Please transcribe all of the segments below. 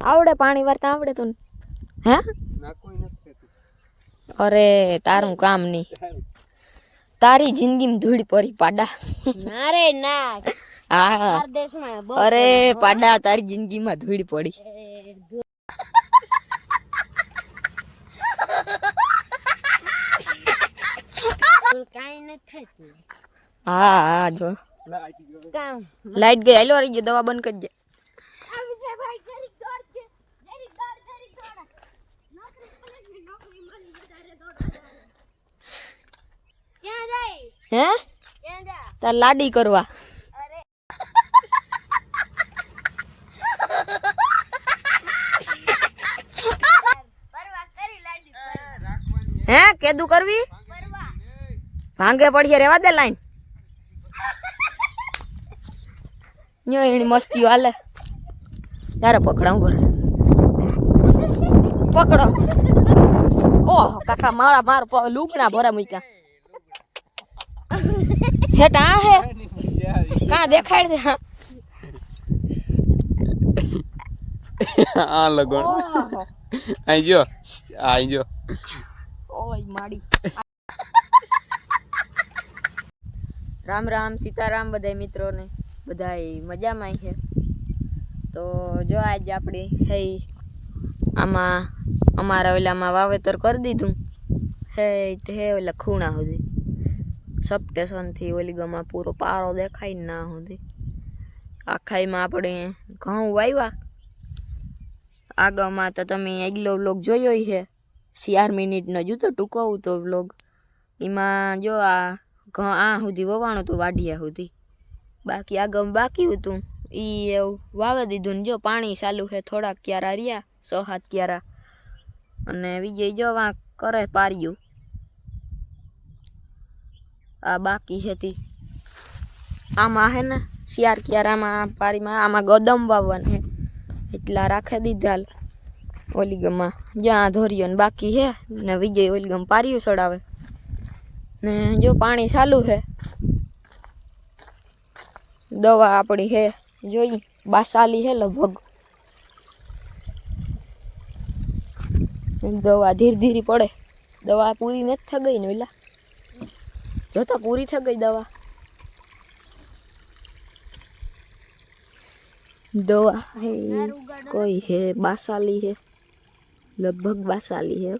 આવડે પાણી વારતા આવડે તું હે? અરે તારું કામ નહીં. તારી જિંદગીમાં ધૂળ પરી પાડા. ના રે ના. હા. અરે પાડા. તારી જિંદગીમાં ધૂળ પડી. હા હા જો. લાઈટ ગઈ હાલો રહી દવા બંધ કરી ક્યાં હે? તાર લાડી કરવા. હે, કેદું કરવી? ભાંગે પડીએ, રેવા દે લાઈન. ન્યો એની મસ્તી હાલે. તારે પકડાવું કરે પકડો. ઓહ, કાકા, મારા, માર લુકડા ભરા મૂક્યા. હેઠ આ હે? કા દેખાડ દે હા. આ લગણ આઈ જો. આઈ જો. ઓય માડી. રામ રામ સીતારામ બધા મિત્રોને. બધાય મજામાં છે તો જો આજે આપણે હે આમાં અમારા ઓલામાં વાવેતર કરી દીધું. હે હે ઓલા ખૂણા સુધી. સબસ્ટેશનથી ઓલી ગમાં પૂરો પારો દેખાય ના સુધી આખાઈમાં આપણે ઘઉં વાવ્યા આગળમાં તો તમે આગલો વ્લોગ જોયો છે ચાર મિનિટનો જૂતો તો ટૂંકવું તો વ્લોગ. એમાં જો આ ઘ આ સુધી વવાણું હતું વાઢિયા સુધી. બાકી આગળ બાકી હતું. એ એવું વાવી દીધું ને જો પાણી ચાલુ છે થોડાક ક્યારા રહ્યા સો હાથ ક્યારા. અને વિજય જો વાં કરે પાર્યું. આ બાકી હતી. આમાં હે ને શિયાર કિયારામાં પારીમાં આમાં ગદમ વાવવાનું હે. એટલા રાખે દીધા ઓલીગમમાં. જ્યાં ધોરિયો ને બાકી છે ને વિજય ઓલીગમ ગમ સડાવે. ને જો પાણી ચાલુ છે દવા આપણી હે, જોઈ, બાસાલી હે લગભગ. દવા ધીરે ધીરે પડે. દવા પૂરી નથી થઈ ગઈ ને ઓલા. જોતા પૂરી થઈ ગઈ દવા. દવા હે, કોઈ હે, બાસાલી હે, લગભગ બાસાલી હે.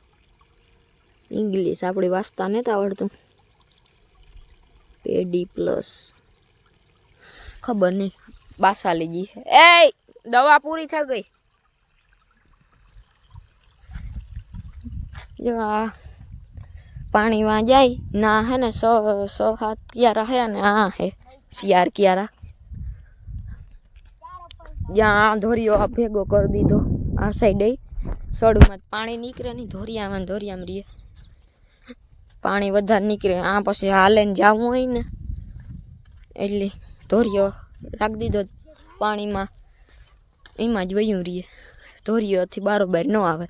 ઇંગ્લિશ આપણે વાંચતા નથી આવડતું. પેડી પ્લસ. ખબર નહીં બાસાલી જી એ દવા પૂરી થઈ ગઈ. જો આ પાણી વાં જાય ના હે ને સો સો હાથ ક્યારા હે ને આ હે, શિયાર ક્યારા. જ્યાં ધોરીઓ આ ભેગો કરી દીધો, આ સાઈડે સડુમાં પાણી નીકળે નહીં, ધોરિયામાં ધોરિયામાં રીએ પાણી વધારે નીકળે, આ પછી હાલે ને જવું હોય ને. એટલે ધોરિયો રાખી દીધો પાણીમાં. એમાં જ વયું રહીએ. ધોરિયોથી બારોબાર ન આવે.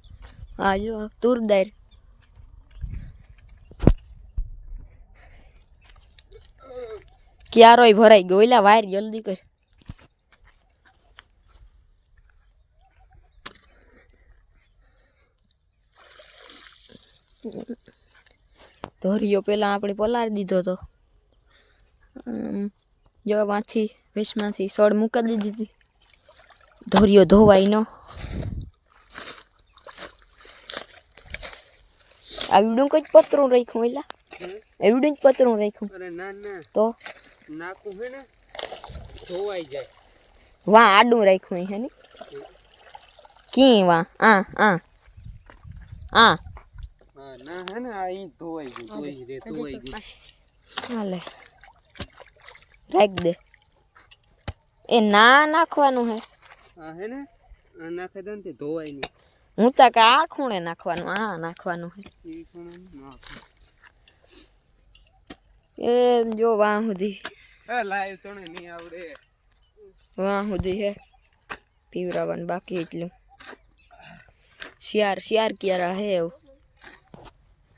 આ જો તુરદાર ક્યારોય ભરાઈ ગયો. એલા વાયર જલ્દી કર. ધોરિયો પેલા આપણે પલાળી દીધો તો. આમ, જો માંથી વેસમાંથી સળ મૂકી દીધી હતી. ધોરિયો ધોવાય નો. આવડું કઈ પતરું રાખ્યું એલા એવડું જ પતરું રાખ્યું. અરે ના ના. તો? નાકું હે ને ધોવાઈ જાય. વાં આડું રાખ્યું હે ને? કી વાહ? આ આ. આ. ના હે ને આ ઈ ધોવાઈ ગયું ધોઈ દે ધોવાઈ ગયું. હાલે રાખ દે. એ ના નાખવાનું હે. આ હે ને આ નાખે દે ને તે ધોવાય નહીં હું તો કે આ ખૂણે નાખવાનું આ નાખવાનું હે. નાખે. એ જો વાહ સુધી. એ લાઈવ તો નહીં આવડે વાહ સુધી હે પીવરાવાનું બાકી એટલું શિયાર શિયાર ક્યારા હે એવું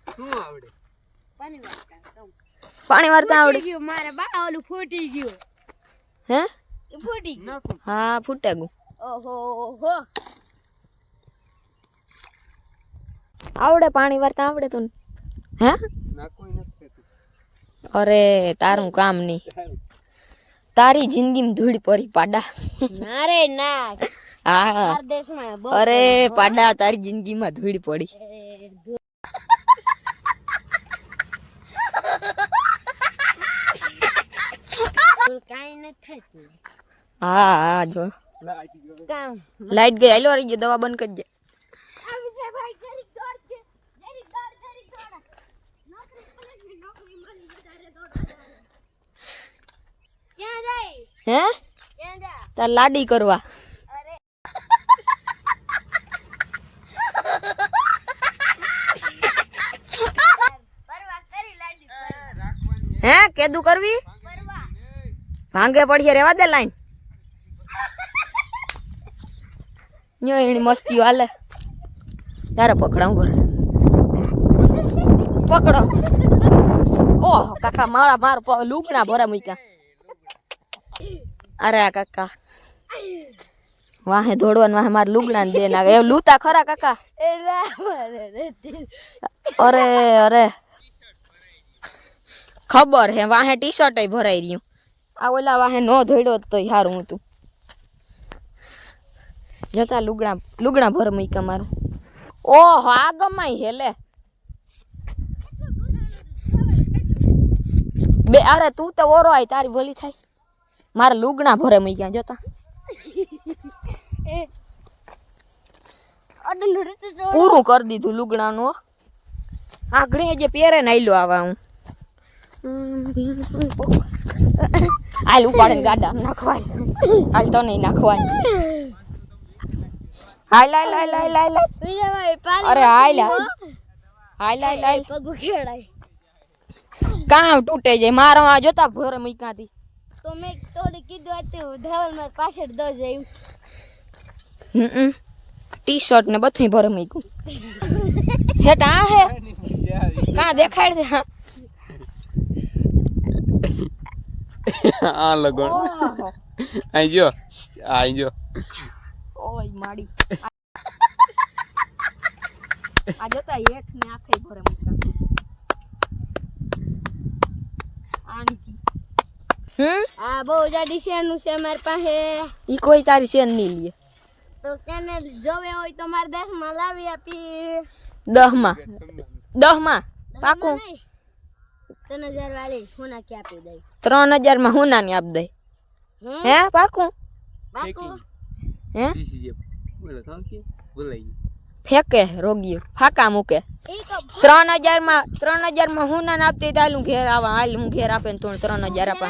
શું આવડે પાણી વાર્તા આવડે ગયું મારા બાળા ઓલું ફૂટી ગયું હે ફૂટી ગયું હા ફૂટે ગયું ઓહો હો આવડે પાણી વાર્તા આવડે તો હે ના કોઈ અરે તારું કામ નહીં. તારી જિંદગીમાં ધૂળ પડી પાડા. ના રે ના. હા. અરે પાડા તારી જિંદગીમાં ધૂળ પડી. હા હા જો. લાઈટ ગઈ હાલો દવા બંધ કરી આવી હે? તાર લાડી કરવા. હે, કેદું કરવી? ભાંગે પડીએ રેવા દે લાઈન. ન્યો એની મસ્તી હાલે. તારે પકડાવું ઘર. પકડો. ઓહ, કાકા, મારા માર લુગડા ભરા મૂક્યા. અરે આ કાકા. વાહે દોડવાનું વાહે મારે લુગડા ને દે નાખે એ લૂતા ખરા કાકા? અરે અરે. ખબર હે વાહે ટી શર્ટ ભરાઈ રહ્યું. આ ઓલા વાહે નો ધોડ્યો તો સારું હતું. જતા લુગડા લુગડા ભર મૂક્યા મારું. ઓહો આ ગમાય હે લે. બે અરે તું તો ઓરો આય તારી બોલી થાય. મારે લુગણા ભરે મૂક્યા જોતા. અડલું રે તો પૂરું કરી દીધું લુગણાનું. આગળ જે પહેરે ને આયલો આવા હું. હાલ ઉપાડે ગાડા નાખવાય. હાલ તો નહીં નાખવાય. હાલ હાલ હાલ હાલ હાલ અરે હાલ હાલ. હાલ હાલ હાલ. કામ તૂટે જાય? મારા આ જોતા ભરે મૂક્યાથી તો મેં થોડી કીધું હતું ધવલમાં પાછળ દો જાય હમ ટી શર્ટ ને બધું ભરે મૂક્યું. હેઠ આ હે? એની મજા આવી. કાં દેખાડ દે? હા. આ લગન. ઓહો. આઈ જો. આઈ જો. ઓય માડી. આ જોતા હેઠ ને આખે ભરે મૂક્યા. આણીથી હમ? આ બહુ જાડી શેરનું છે મારી પાસે. ઈ કોઈ તારી શેર નહીં લે. તો તેને જોવે હોય તો મારે દસમાં લાવી આપી. દહમાં. દહમાં. પાકું. નહીં. ત્રણ હજાર વાળી હુના કે આપી દઈ. ત્રણ હજારમાં હુના ની આપી દઈ. હે પાકું? બાકુ હે. ફેંકે રોગીઓ. ફાકા મૂકે. ત્રણ હજારમાં ત્રણ હજારમાં હું ના આપતી તો હાલ હું ઘેર આવા હાલ હું ઘેર આપે ને તું ત્રણ હજાર આપે.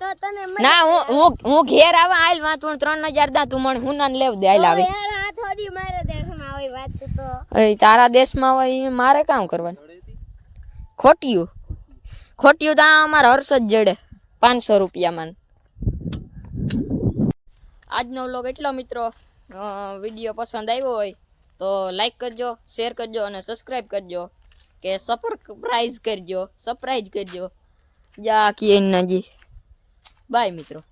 તો તને મજા ના હું હું હું ઘેર આવા હાલમાં તું ત્રણ હજાર દા તું મને હું ના લેવ દે હાલ આવે. યાર આ થોડી મારા દેશમાં હોય વાત તો. અરે તારા દેશમાં હોય ઈ મારે કામ કરવાનું? ખોટિયું. ખોટિયું તો આ અમારા હર્ષ જ જડે પાંચસો રૂપિયામાં. આજનો વ્લોગ એટલો મિત્રો વીડિયો પસંદ આવ્યો હોય તો લાઈક કરજો શેર કરજો અને સબસ્ક્રાઈબ કરજો. કે સરપ્રાઈઝ કરજો સરપ્રાઈઝ કરજો. જા કી નજી. બાય મિત્રો